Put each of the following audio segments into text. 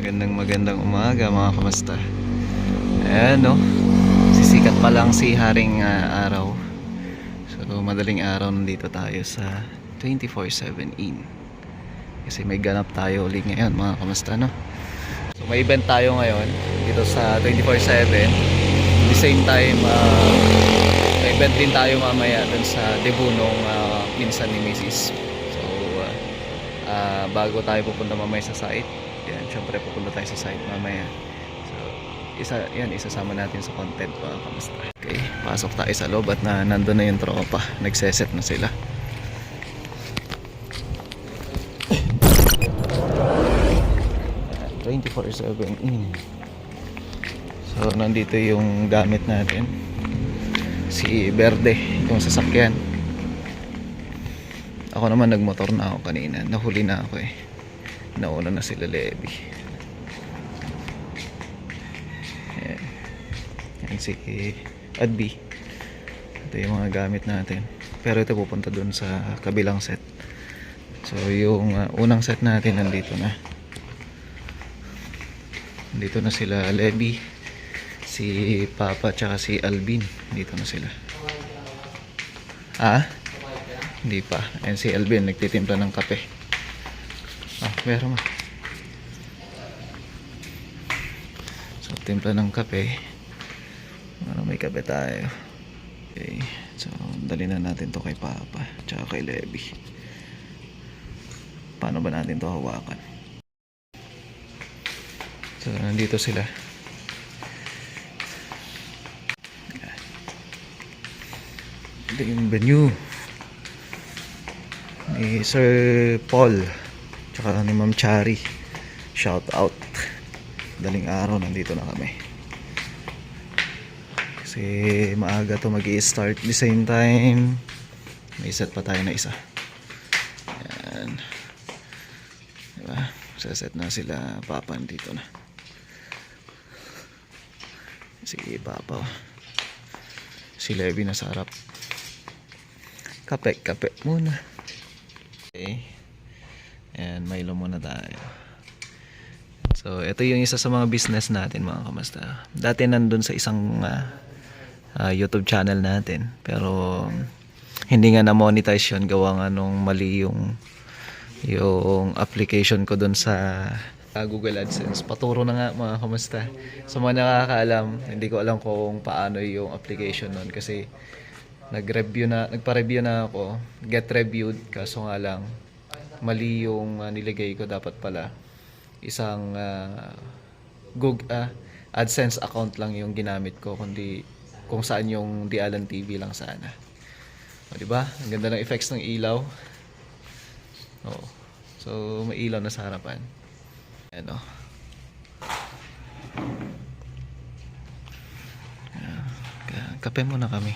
Magandang magandang umaga mga kamasta. Ayan no. Sisikat pa lang si Haring ah, Araw. So madaling araw nandito tayo sa 24-7 in. Kasi may ganap tayo ulit ngayon mga kamasta no. So may event tayo ngayon dito sa 24-7. At the same time, ah, may event din tayo mamaya dun sa debunong uh, pinsan ni Mrs. So ah, ah, bago tayo pupunta mamaya sa site, yan, syempre pupunta tayo sa site mamaya. So, isa, yan, isasama natin sa content mga kamusta. Okay, pasok tayo sa loob at na, nandun na yung tropa. Nagseset na sila. Yan, 24-7 in. So, nandito yung gamit natin. Si Verde, yung sasakyan. Ako naman nagmotor na ako kanina. Nahuli na ako eh. Nauna na sila Levi. Yan si Adbi. Ito yung mga gamit natin. Pero ito pupunta dun sa kabilang set. So yung uh, unang set natin nandito na. Nandito na sila Levi, si Papa tsaka si Alvin. Dito na sila. Ah? Hindi pa. Ayan si Alvin, nagtitimpla ng kape. Meron. So, timpla ng kape. Ano, may kape tayo. Okay. So, dali na natin to kay Papa. Tsaka kay Levi. Paano ba natin to hawakan? So, nandito sila. Ito yung venue ni Sir Paul tsaka ni Ma'am Chari shout out. Daling araw nandito na kami. Kasi maaga to mag start the same time. May set pa tayo na isa. Yan diba? Saset na sila. Papa dito na. Si papa. Si Levi nasa harap. Kape kape muna. Okay. Ayan, Milo muna tayo. So, ito yung isa sa mga business natin mga kamasta. Dati nandun sa isang ah, ah, YouTube channel natin. Pero, hindi nga na-monetize yun. Gawa nga nung mali yung, yung application ko dun sa ah, Google AdSense. Paturo na nga mga kamasta. Sa mga nakakaalam, hindi ko alam kung paano yung application nun. Kasi, nag-review na, nagpa-review na ako, get reviewed, kaso nga lang, mali yung uh, nilagay ko dapat pala. Isang uh, Google, ah, AdSense account lang yung ginamit ko, kundi kung saan yung Dialan TV lang sana. O, di ba? Ang ganda ng effects ng ilaw. Oo. So, may ilaw na sa harapan. Ano? Kape muna kami.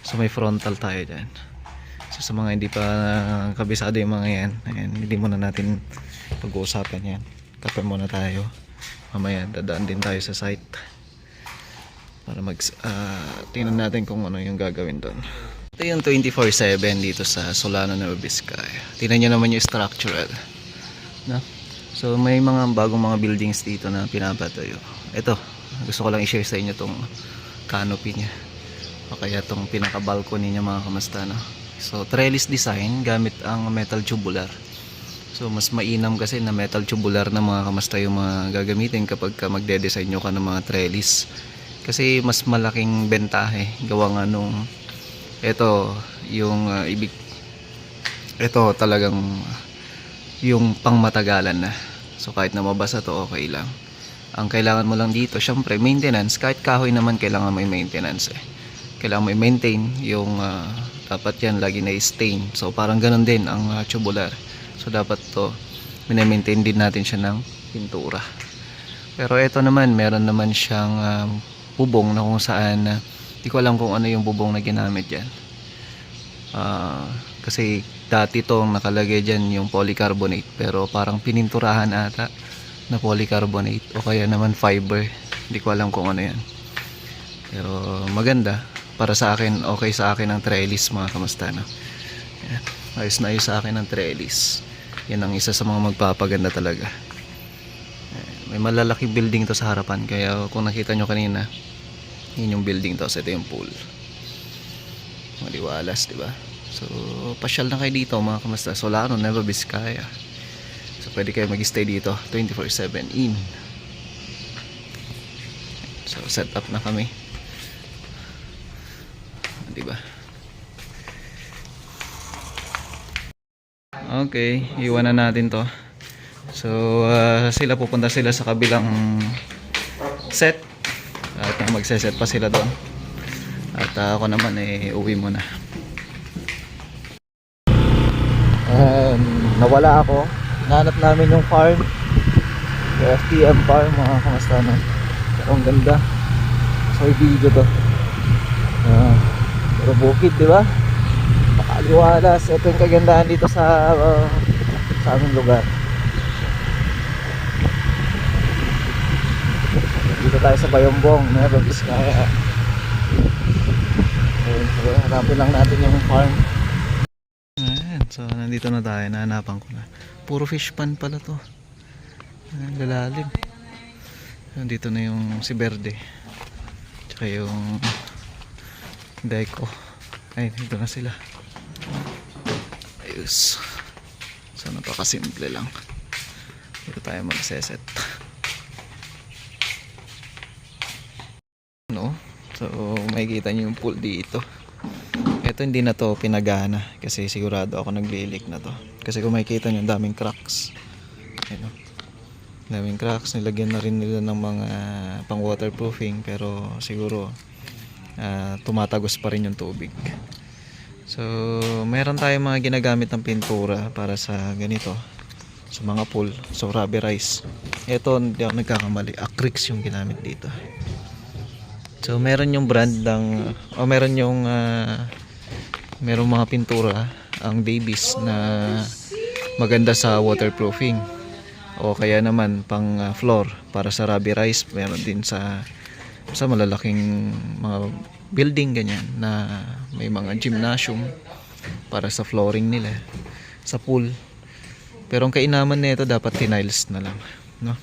So may frontal tayo dyan. So sa mga hindi pa kabisado yung mga yan, ayan, hindi muna natin pag-uusapan yan. Kape muna tayo. Mamaya dadaan din tayo sa site. Para mag ah, tingnan natin kung ano yung gagawin doon. Ito yung 24-7 dito sa Solano Nueva Vizcaya. Tingnan nyo naman yung structural. No? So may mga bagong mga buildings dito na pinapatayo. Ito, gusto ko lang i-share sa inyo tong canopy niya o kaya itong pinaka balcony niya mga kamasta no? So trellis design gamit ang metal tubular. So mas mainam kasi na metal tubular na mga kamasta yung mga gagamitin kapag ka magde-design nyo ka ng mga trellis. Kasi mas malaking bentahe gawa nga nung ito yung uh, ibig ito talagang yung pangmatagalan na. So kahit na mabasa to okay lang. Ang kailangan mo lang dito syempre maintenance. Kahit kahoy naman kailangan may maintenance eh. Kailangan may maintain yung ah, dapat yan lagi na stain. So parang ganun din ang ah, tubular. So dapat to minamaintain din natin siya ng pintura. Pero ito naman meron naman siyang ah, bubong na kung saan ah, di ko alam kung ano yung bubong na ginamit dyan. Ah, kasi dati tong nakalagay dyan yung polycarbonate pero parang pininturahan ata na polycarbonate o kaya naman fiber. Hindi ko alam kung ano yan. Pero maganda para sa akin okay sa akin ang trellis mga kamusta no? Yan. ayos na ayos sa akin ang trellis. Yan ang isa sa mga magpapaganda talaga. Ayan. may malalaking building to sa harapan kaya kung nakita nyo kanina yun yung building to. So ito yung pool. Maliwalas di ba? So pasyal na kayo dito mga kamasta Solano Nueva Vizcaya. So pwede kayo mag-stay dito 24-7 in. So set up na kami di ba okay iwan na natin to. So ah, sila pupunta sila sa kabilang set. At uh, magseset pa sila doon. At ah, ako naman eh uwi muna. Um, nawala ako. Nahanap namin yung farm. Yung FTM farm mga kamusta na. Ang ganda. So video to. Ah, pero bukid di ba nakaliwalas ito yung kagandahan dito sa ah, sa aming lugar dito tayo sa Bayombong Nueva Vizcaya so, hanapin lang natin yung farm Ayan, so nandito na tayo, nahanapan ko na. Puro fish pan pala to. Ayan, lalalim. Nandito na yung si Verde. Tsaka yung Deco. Ay, dito na sila. Ayos. So napakasimple lang. Dito tayo magseset. No? So makikita nyo yung pool dito. Ito hindi na to pinagana kasi sigurado ako naglilik na to. Kasi kung makikita nyo, daming cracks. Oh. Daming cracks. Nilagyan na rin nila ng mga pang waterproofing pero siguro ah, tumatagos pa rin yung tubig. So, meron tayong mga ginagamit ng pintura para sa ganito. Sa mga pool. So, rubberize. Ito, hindi ako nagkakamali. Acrylics yung ginamit dito. So, meron yung brand ng, o meron yung ah, merong mga pintura ang Davis na maganda sa waterproofing o kaya naman pang uh, floor para sa rubberize meron din sa sa malalaking mga building ganyan na may mga gymnasium para sa flooring nila sa pool. Pero ang kainaman nito dapat tiles na lang no?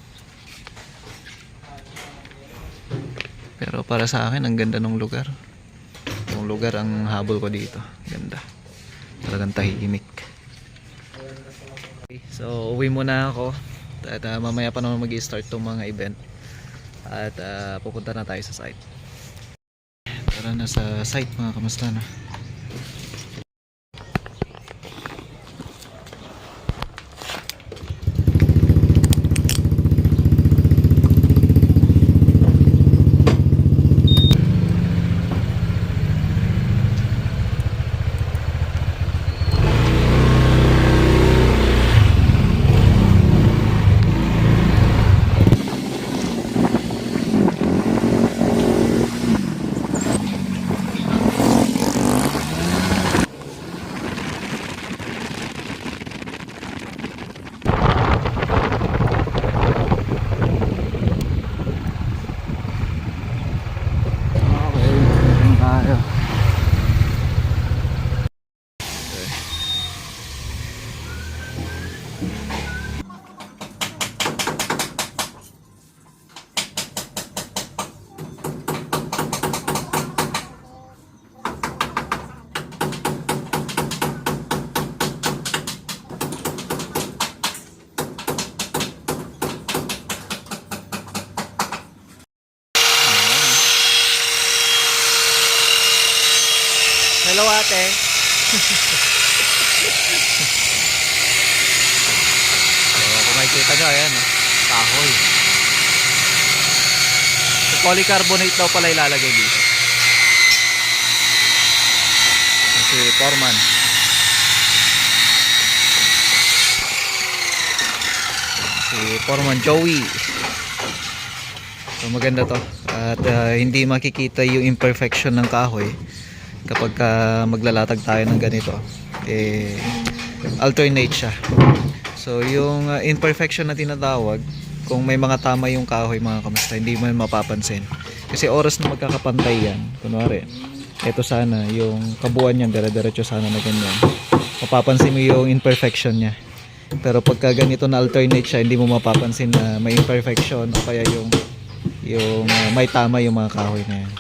Pero para sa akin ang ganda ng lugar. Yung lugar ang habol ko dito. Ganda. Talagang tahimik. Okay, so uwi muna ako. At ah, mamaya pa naman mag start tong mga event at ah, pupunta na tayo sa site. Tara na sa site mga kamusta na Hello ate. so, kung makikita nyo, ayan, oh, kahoy. So, polycarbonate daw pala ilalagay dito. Si Foreman. Si Foreman Joey. So, maganda to. At ah, hindi makikita yung imperfection ng kahoy kapag ka maglalatag tayo ng ganito eh alternate siya. So yung uh, imperfection na tinatawag kung may mga tama yung kahoy mga kamusta hindi mo mapapansin. Kasi oras na magkakapantay yan. Kunwari eto sana yung kabuuan niyan dire-diretso sana na ganyan. Mapapansin mo yung imperfection niya. Pero pagka ganito na alternate siya, hindi mo mapapansin na may imperfection o kaya yung yung uh, may tama yung mga kahoy na yan.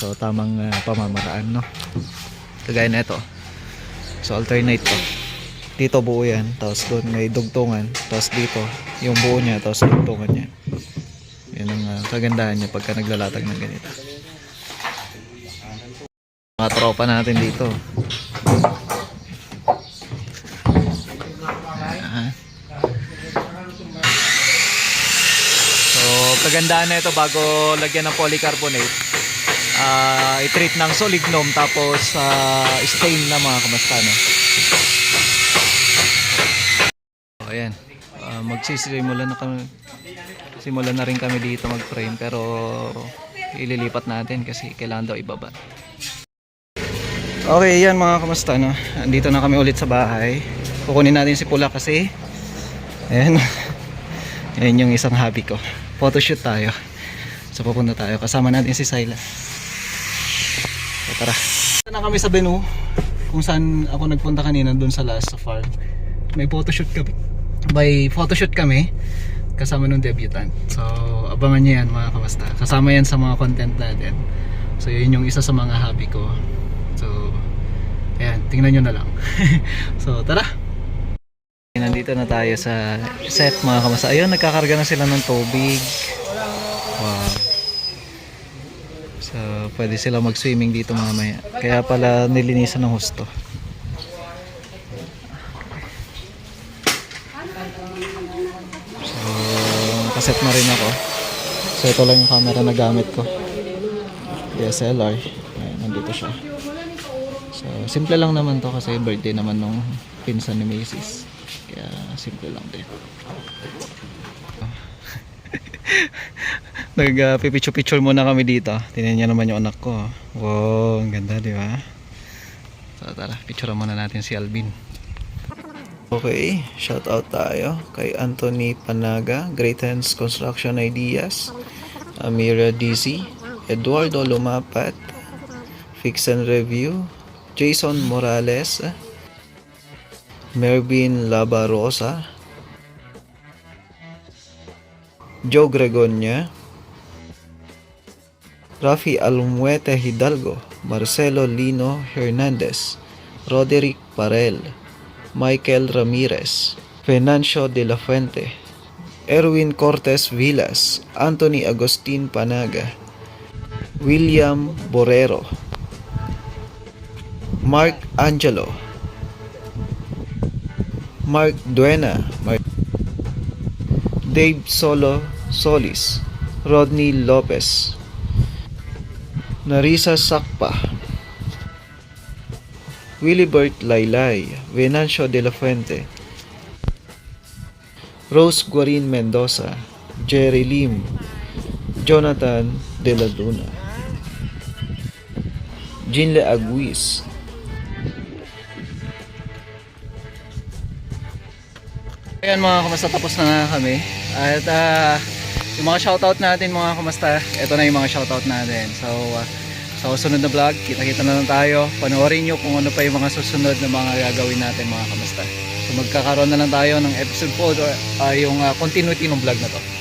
So tamang uh, pamamaraan, no? Kagaya na ito. So alternate to. Dito buo yan, tapos doon may dugtungan, tapos dito yung buo niya, tapos dugtungan niya. Yan ang uh, kagandahan niya pagka naglalatag ng ganito. Mga tropa natin dito. So, kagandahan na ito bago lagyan ng polycarbonate. Ah i-treat ng solignum tapos ah, stain na mga kamastano. So, ayan. Ah, magsisimula na kami simula na rin kami dito mag-frame pero ililipat natin kasi kailangan daw ibaba. Okay, yan mga kamusta no. Andito na kami ulit sa bahay. Kukunin natin si Pula kasi ayan. Ayan yung isang hobby ko. Photoshoot tayo. So pupunta tayo. Kasama natin si Syla. Tara. Dito na kami sa Benu kung saan ako nagpunta kanina doon sa last sa farm. May photoshoot kami. By photoshoot kami kasama nung debutant. So abangan niyo yan mga kamasta. Kasama yan sa mga content natin. So yun yung isa sa mga hobby ko. So ayan, tingnan nyo na lang. so tara. Nandito na tayo sa set mga kamasta. Ayun, nagkakarga na sila ng tubig. So, pwede sila mag-swimming dito mamaya. Kaya pala nilinisan ng husto. So, nakaset na rin ako. So, ito lang yung camera na gamit ko. DSLR. Ayan, nandito siya. So, simple lang naman to kasi birthday naman nung pinsan ni Macy's. Kaya, simple lang din. Nag-picture-picture muna kami dito. Tingnan niya naman yung anak ko. Wow, ang ganda, di ba? So, tara, picture muna natin si Alvin. Okay, shout out tayo kay Anthony Panaga, Great Hands Construction Ideas, Amira DC, Eduardo Lumapat, Fix and Review, Jason Morales, Mervin Labarosa, Joe Gregonia, Rafi Almuete Hidalgo, Marcelo Lino Hernandez, Roderick Parel, Michael Ramirez, Fernancio de la Fuente, Erwin Cortez Villas, Anthony Agustin Panaga, William Borrero, Mark Angelo, Mark Duena, Mark Dave Solo Solis, Rodney Lopez, Narisa Sakpa, Willibert Laylay, Venancio de la Fuente, Rose Guarin Mendoza, Jerry Lim, Jonathan de la Luna, Jinle Aguis, Ayan mga kamasta, tapos na nga kami. At ah, yung mga shoutout natin mga kamasta, ito na yung mga shoutout natin. So, ah, sa susunod na vlog, kita-kita na lang tayo. Panoorin nyo kung ano pa yung mga susunod na mga gagawin natin mga kamasta. So magkakaroon na lang tayo ng episode 4 or ah, yung ah, continuity ng vlog na to.